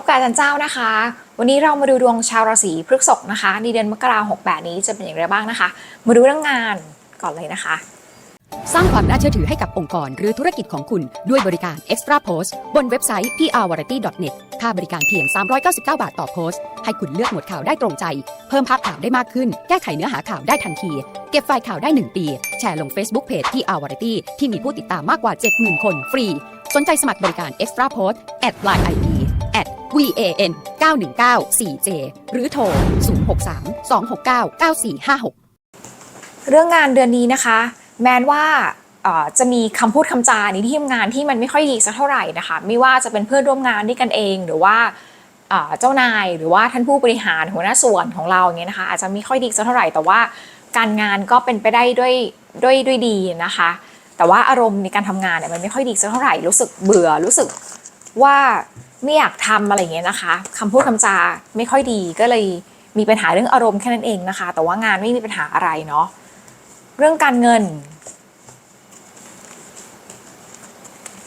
บกับอาจารย์เจ้านะคะ วันนี้เรามาดูดวงชาวราศีพฤษภนะคะในเดือนมกราคม68นี้จะเป็นอย่างไรบ้างนะคะ มาดูเรื่องงานก่อนเลยนะคะ สร้างความน่าเชื่อถือให้กับองค์กรหรือธุรกิจของคุณด้วยบริการ Extra Post บนเว็บไซต์ prvariety.net ค่าบริการเพียง 399 บาทต่อโพสต์ ให้คุณเลือกหมวดข่าวได้ตรงใจ เพิ่มภาพข่าวได้มากขึ้น แก้ไขเนื้อหาข่าวได้ทันที เก็บไฟล์ข่าวได้ 1 ปี แชร์ลง Facebook Page prvariety ที่มีผู้ติดตามมากกว่า 70,000 คนฟรี สนใจสมัครบริการ Extra Post at line ID van 919 4j หรือโทร 063 269 9456 เรื่องงานเดือนนี้นะคะ แม้ว่าจะมีคำพูดคำจาในที่ทำงานที่มันไม่ค่อยดีสักเท่าไหร่นะคะ ไม่ว่าจะเป็นเพื่อนร่วมงานด้วยกันเอง หรือว่าเอ่อเจ้านายหรือว่าท่านผู้บริหารหัวหน้าส่วนของเราอย่างเงี้ยนะคะ อาจจะไม่ค่อยดีสักเท่าไหร่ แต่ว่าการงานก็เป็นไปได้ด้วยด้วยด้วยดีนะคะ แต่ว่าอารมณ์ในการทำงานเนี่ยมันไม่ค่อยดีสักเท่าไหร่รู้สึกเบื่อรู้สึกว่า ไม่อยากทำอะไรอย่างเงี้ยนะคะคำพูดคำจาไม่ค่อยดีก็เลยมีปัญหาเรื่องอารมณ์แค่นั้นเองนะคะ แต่ว่างานไม่มีปัญหาอะไรเนาะเรื่องการเงิน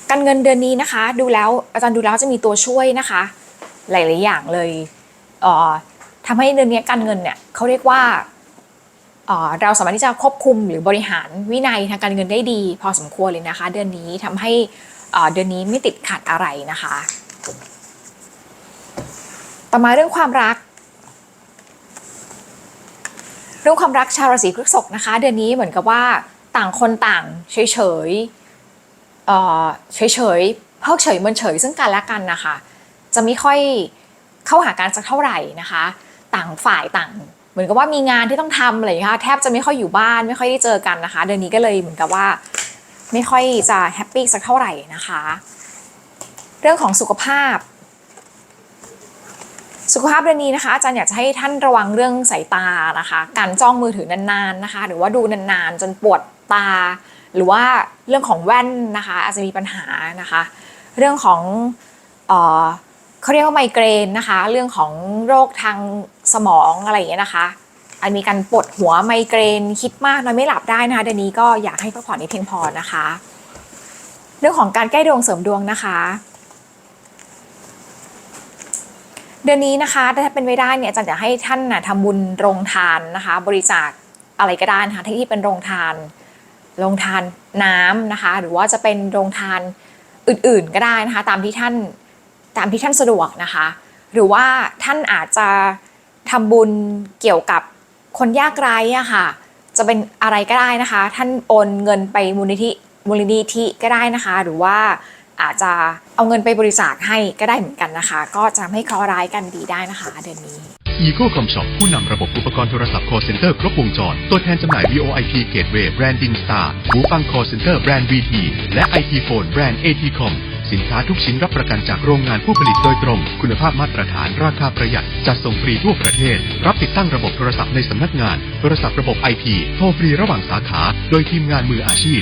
การเงินเดือนนี้นะคะ ดูแล้วอาจารย์ดูแล้วจะมีตัวช่วยนะคะ หลาย ๆ อย่างเลยเอ่อทำให้เดือนนี้การเงินเนี่ยเขาเรียกว่าเราสามารถที่จะควบคุมหรือบริหารวินัยทางการเงินได้ดี พอสมควรเลยนะคะ เดือนนี้ทำให้เดือนนี้ไม่ติดขัดอะไรนะคะ ต่อมาเรื่องความรัก เรื่องความรักชาวราศีพฤษภนะคะ เดือนนี้เหมือนกับว่าต่างคนต่างเฉยเฉยเฉยเฉยเพิกเฉยเมินเฉยซึ่งกันและกันนะคะ จะไม่ค่อยเข้าหากันสักเท่าไหร่นะคะ ต่างฝ่ายต่าง เหมือนกับว่ามีงานที่ต้องทำอะไรอย่างเงี้ยค่ะแทบจะไม่ค่อยอยู่บ้านไม่ค่อยได้เจอกันนะคะ เดือนนี้ก็เลยเหมือนกับว่าไม่ค่อยจะแฮปปี้สักเท่าไหร่นะคะ เรื่องของสุขภาพ สุขภาพเดือนนี้นะคะ อาจารย์อยากจะให้ท่านระวังเรื่องสายตานะคะ การจ้องมือถือนานๆนะคะ หรือว่าดูนานๆ จนปวดตา หรือว่าเรื่องของแว่นนะคะ อาจจะมีปัญหานะคะ เรื่องของเออเขาเรียกว่าไมเกรนนะคะ เรื่องของโรคทางสมองอะไรอย่างเงี้ยนะคะอันมีการปวดหัวไมเกรนคิดมากนอนไม่หลับได้นะคะเดือนนี้ก็อยากให้พักผ่อนให้เพียงพอนะคะ เรื่องของการแก้ดวงเสริมดวงนะคะ เดือนนี้นะคะถ้าเป็นไปได้เนี่ยอาจารย์อยากให้ท่านนะทำบุญโรงทานนะคะ บริจาคอะไรก็ได้นะคะที่เป็นโรงทานโรงทานน้ำนะคะ หรือว่าจะเป็นโรงทานอื่นๆก็ได้นะคะ ตามที่ท่านตามที่ท่านสะดวกนะคะ หรือว่าท่านอาจจะทำบุญเกี่ยวกับคนยากไร้อะค่ะ จะเป็นอะไรก็ได้นะคะ ท่านโอนเงินไปมูลนิธิมูลนิธิก็ได้นะคะ หรือว่าอาจจะ เอาเงินไปบริจาคให้ก็ได้เหมือนกันนะคะ ก็จะทำให้เคราะห์ร้ายกันดีได้นะคะ เดือนนี้ Eco Com Shop ผู้นำระบบอุปกรณ์โทรศัพท์ call center ครบวงจร ตัวแทนจำหน่าย VoIP Gateway แบรนด์ Dinstar หูฟัง call center แบรนด์ VT และ IT Phone แบรนด์ ATCom สินค้าทุกชิ้นรับประกันจากโรงงานผู้ผลิตโดยตรง คุณภาพมาตรฐาน ราคาประหยัด จัดส่งฟรีทั่วประเทศ รับติดตั้งระบบโทรศัพท์ในสำนักงาน โทรศัพท์ระบบ IP โทรฟรีระหว่างสาขา โดยทีมงานมืออาชีพ